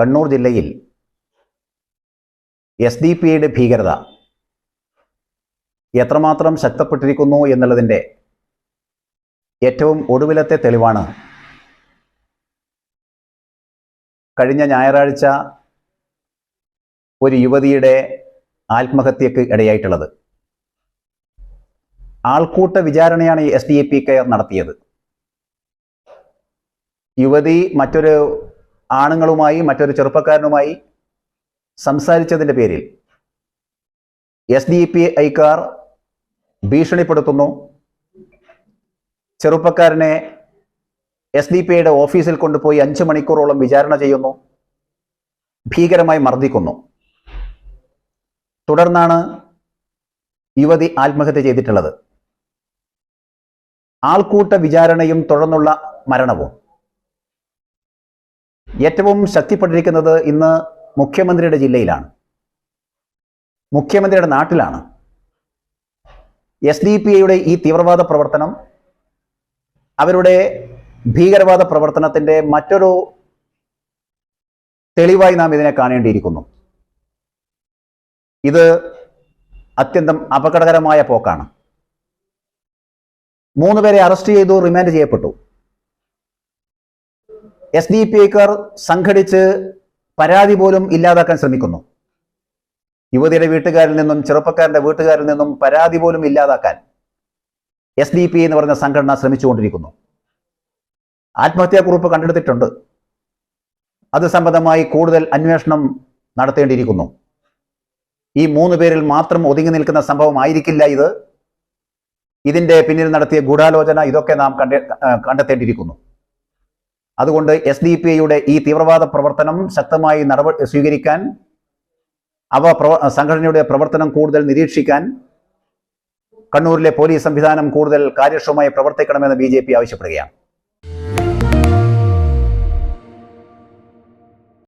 കണ്ണൂർ ജില്ലയിൽ S D P ഐയുടെ ഭീകരത എത്രമാത്രം ശക്തപ്പെട്ടിരിക്കുന്നു എന്നുള്ളതിന്റെ ഏറ്റവും ഒടുവിലത്തെ തെളിവാണ്. കഴിഞ്ഞ ഞായറാഴ്ച ഒരു യുവതിയുടെ ആത്മഹത്യക്ക് ഇടയായിട്ടുള്ളത്. ആൾക്കൂട്ട വിചാരണയാണ് S D A P care നടത്തിയത്. യുവതി മറ്റൊരു ആണുങ്ങളുമായി മറ്റൊരു ചെറുപ്പക്കാരനുമായി സംസാരിച്ചതിന്റെ പേരിൽ എസ് ഡി പി ഐക്കാർ ഭീഷണിപ്പെടുത്തുന്നു. ചെറുപ്പക്കാരനെ എസ് ഡി പി ഐയുടെ ഓഫീസിൽ കൊണ്ടുപോയി അഞ്ച് മണിക്കൂറോളം വിചാരണ ചെയ്യുന്നു. ഭീകരമായി മർദ്ദിക്കുന്നു. തുടർന്നാണ് യുവതി ആത്മഹത്യ ചെയ്തിട്ടുള്ളത്. ആൾക്കൂട്ട വിചാരണയും തുടർന്നുള്ള മരണവും. ഏറ്റവും ശക്തിപ്പെട്ടിരിക്കുന്നത് ഇന്ന് മുഖ്യമന്ത്രിയുടെ ജില്ലയിലാണ്. മുഖ്യമന്ത്രിയുടെ നാട്ടിലാണ്. എസ് ഡി പി ഐയുടെ ഈ തീവ്രവാദ പ്രവർത്തനം അവരുടെ ഭീകരവാദ പ്രവർത്തനത്തിന്റെ മറ്റൊരു തെളിവായി നാം ഇതിനെ കാണേണ്ടിയിരിക്കുന്നു. ഇത് അത്യന്തം അപകടകരമായ പോക്കാണ്. മൂന്ന് പേരെ അറസ്റ്റ് ചെയ്തു റിമാൻഡ് ചെയ്യപ്പെട്ടു. എസ് ഡി പി ഐക്കാർ സംഘടിച്ച് പരാതി പോലും ഇല്ലാതാക്കാൻ ശ്രമിക്കുന്നു. യുവതിയുടെ വീട്ടുകാരിൽ നിന്നും ചെറുപ്പക്കാരന്റെ വീട്ടുകാരിൽ നിന്നും പരാതി പോലും ഇല്ലാതാക്കാൻ എസ് ഡി പി എന്ന് പറഞ്ഞ സംഘടന ശ്രമിച്ചുകൊണ്ടിരിക്കുന്നു. ആത്മഹത്യാക്കുറിപ്പ് കണ്ടെടുത്തിട്ടുണ്ട്. അത് സംബന്ധമായി കൂടുതൽ അന്വേഷണം നടത്തേണ്ടിയിരിക്കുന്നു. ഈ മൂന്ന് പേരിൽ മാത്രം ഒതുങ്ങി നിൽക്കുന്ന സംഭവം ആയിരിക്കില്ല ഇത്. ഇതിന്റെ പിന്നിൽ നടത്തിയ ഗൂഢാലോചന ഇതൊക്കെ നാം കണ്ടെ കണ്ടെത്തേണ്ടിയിരിക്കുന്നു. അതുകൊണ്ട് എസ് ഡി പി ഐയുടെ ഈ തീവ്രവാദ പ്രവർത്തനം ശക്തമായി നടപടി സ്വീകരിക്കാൻ അവ സംഘടനയുടെ പ്രവർത്തനം കൂടുതൽ നിരീക്ഷിക്കാൻ കണ്ണൂരിലെ പോലീസ് സംവിധാനം കൂടുതൽ കാര്യക്ഷമമായി പ്രവർത്തിക്കണമെന്ന് ബി ആവശ്യപ്പെടുകയാണ്.